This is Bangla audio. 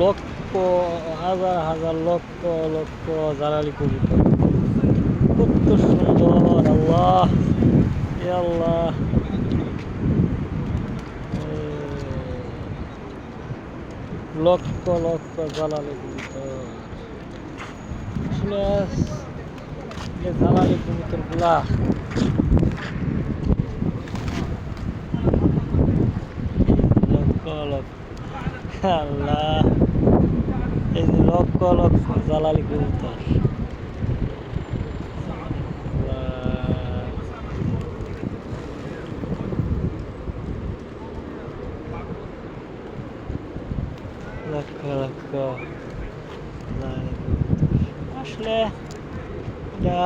লক্ষ, হাজার হাজার লক্ষ লক্ষ জালালি কবুতর। কত সুন্দর, আল্লাহ। আল্লাহ। লক্ষ লক্ষ জালালি কবুতর। জালালি কবুতরগুলা লক্ষ লক্ষ। আল্লাহ। এই যে লক্ষ লক্ষ জালালি কবুতর আল্লাহ। লক্ষ লক্ষ জালালি কবুতর। আসলে এটা